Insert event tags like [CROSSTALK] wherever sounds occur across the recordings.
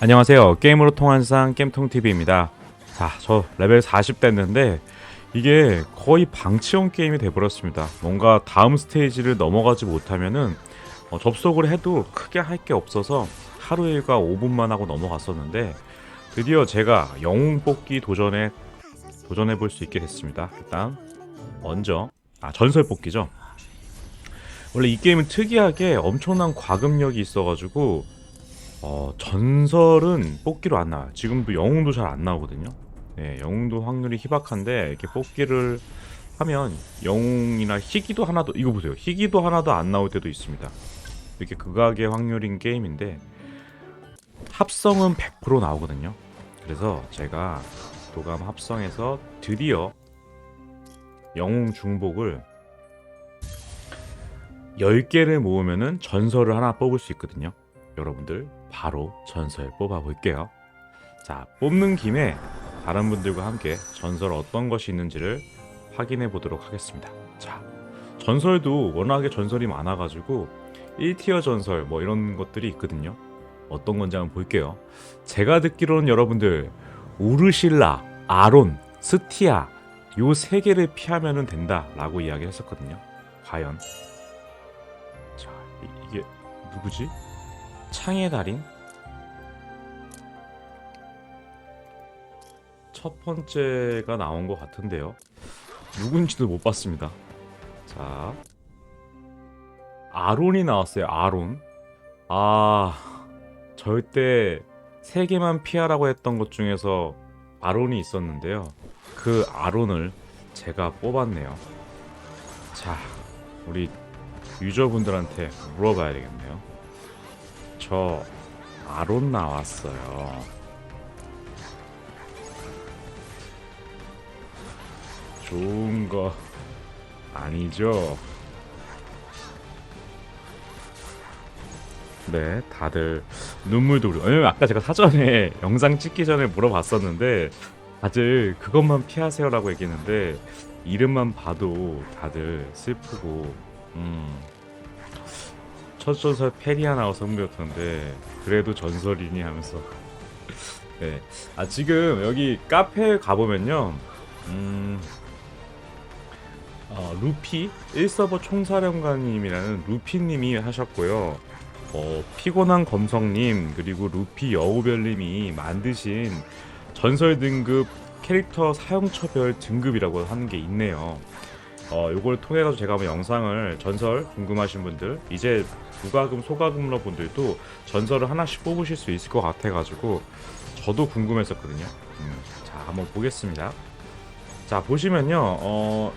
안녕하세요. 게임으로 통한 상 겜통TV입니다. 자, 저 레벨 40 됐는데 이게 거의 방치형 게임이 돼버렸습니다. 뭔가 다음 스테이지를 넘어가지 못하면은 어, 접속을 해도 크게 할 게 없어서 하루 일과 5분만 하고 넘어갔었는데 드디어 제가 영웅 뽑기 도전에 도전해 볼 수 있게 됐습니다. 일단 먼저 아 전설 뽑기죠. 원래 이 게임은 특이하게 엄청난 과금력이 있어가지고 어, 전설은 뽑기로 안 나와요. 지금도 영웅도 잘 안 나오거든요. 네, 영웅도 확률이 희박한데 이렇게 뽑기를 하면 영웅이나 희귀도 하나도 이거 보세요. 희귀도 하나도 안 나올 때도 있습니다. 이렇게 극악의 확률인 게임인데 합성은 100% 나오거든요. 그래서 제가 도감 합성해서 드디어 영웅 중복을 10개를 모으면은 전설을 하나 뽑을 수 있거든요. 여러분들 바로 전설 뽑아 볼게요. 자, 뽑는 김에 다른 분들과 함께 전설 어떤 것이 있는지를 확인해 보도록 하겠습니다. 자, 전설도 워낙에 전설이 많아가지고 1티어 전설 뭐 이런 것들이 있거든요. 어떤 건지 한번 볼게요. 제가 듣기로는 여러분들 우르실라, 아론, 스티아 요 세 개를 피하면 된다라고 이야기했었거든요. 과연 자 이, 이게 누구지? 창의 달인? 첫 번째가 나온 것 같은데요. 누군지도 못 봤습니다. 자, 아론이 나왔어요. 아론. 아, 절대 세 개만 피하라고 했던 것 중에서 아론이 있었는데요. 그 아론을 제가 뽑았네요. 자, 우리 유저분들한테 물어봐야 되겠네요. 저 아론 나왔어요. 좋은 거 아니죠? 네, 다들 눈물도 흐르. 왜냐면 아까 제가 사전에 [LAUGHS] 영상 찍기 전에 물어봤었는데 다들 그것만 피하세요라고 얘기했는데 이름만 봐도 다들 슬프고 음. 첫 전설 페리아 나와서 흥미였던데 그래도 전설이니 하면서 [LAUGHS] 네. 아 지금 여기 카페에 가보면요 음 어, 루피 1서버 총사령관님이라는 루피님이 하셨고요 어, 피곤한 검성님 그리고 루피 여우별님이 만드신 전설 등급 캐릭터 사용처별 등급이라고 하는 게 있네요 어, 요걸 통해 서 제가 한번 영상을 전설 궁금하신 분들 이제 무과금 소과금러 분들도 전설을 하나씩 뽑으실 수 있을 것 같아 가지고 저도 궁금했었거든요. 음, 자 한번 보겠습니다. 자 보시면요 어,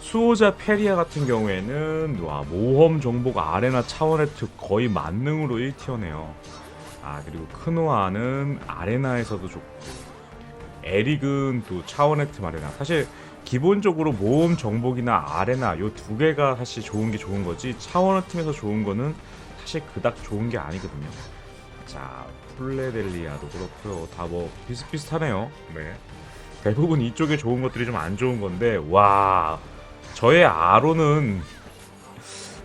수호자 페리아 같은 경우에는 와 모험 정복 아레나 차원의 특 거의 만능으로 1티어네요. 아 그리고 크노아는 아레나에서도 좋고 에릭은 또 차원의 틈 아레나 사실 기본적으로 모험 정복이나 아레나 요 두 개가 사실 좋은 게 좋은 거지 차원의 틈에서 좋은 거는 사실 그닥 좋은 게 아니거든요. 자 플레델리아도 그렇고요. 다 뭐 비슷비슷하네요. 네. 대부분 이쪽에 좋은 것들이 좀 안 좋은 건데 와 저의 아로는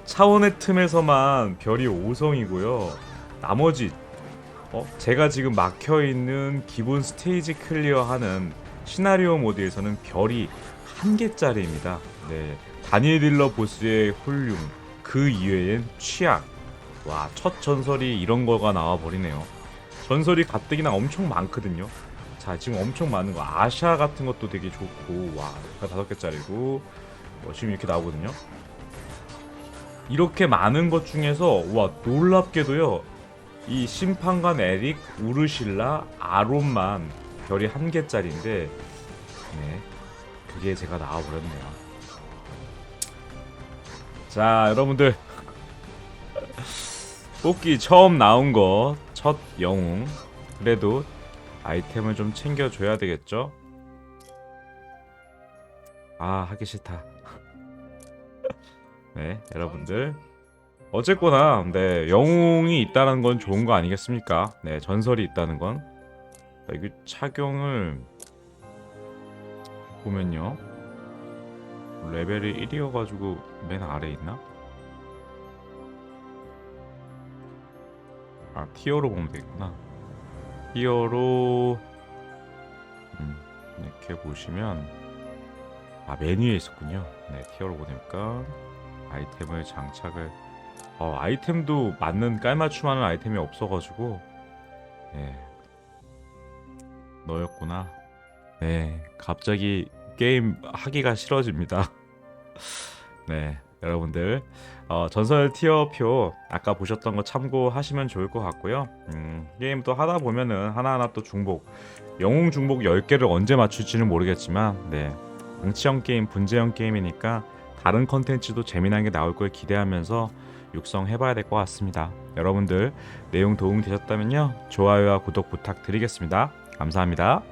차원의 틈에서만 별이 5성이고요. 나머지 어 제가 지금 막혀 있는 기본 스테이지 클리어하는 시나리오 모드에서는 별이 한 개짜리입니다. 네. 다니엘 딜러 보스의 훌륭, 그 이외엔 취약. 와, 첫 전설이 이런 거가 나와 버리네요. 전설이 가뜩이나 엄청 많거든요. 자, 지금 엄청 많은 거. 아샤 같은 것도 되게 좋고, 와, 다섯 개짜리고, 뭐 지금 이렇게 나오거든요. 이렇게 많은 것 중에서, 와, 놀랍게도요, 이 심판관 에릭, 우르실라, 아론만 별이 한 개짜리인데, 네, 그게 제가 나와버렸네요. 자, 여러분들 [LAUGHS] 뽑기 처음 나온 거 첫 영웅. 그래도 아이템을 좀 챙겨줘야 되겠죠? 아, 하기 싫다. 네, 여러분들. 어쨌거나, 네, 영웅이 있다는 건 좋은 거 아니겠습니까? 네, 전설이 있다는 건. 자, 이거 착용을 보면요. 레벨이 1이어가지고 맨 아래 있나? 아 티어로 보면 되겠구나. 티어로 음, 이렇게 보시면 아 메뉴에 있었군요. 네 티어로 보니까 아이템을 장착을 어 아이템도 맞는 깔맞춤하는 아이템이 없어가지고 네 너였구나. 네 갑자기 게임 하기가 싫어집니다. [LAUGHS] 네 여러분들 어, 전설 티어표 아까 보셨던 거 참고하시면 좋을 것 같고요. 음, 게임 또 하다 보면은 하나하나 또 중복, 영웅 중복 10개를 언제 맞출지는 모르겠지만 네, 방치형 게임, 분재형 게임이니까 다른 컨텐츠도 재미난 게 나올 걸 기대하면서 육성해봐야 될 것 같습니다. 여러분들 내용 도움이 되셨다면요. 좋아요와 구독 부탁드리겠습니다. 감사합니다.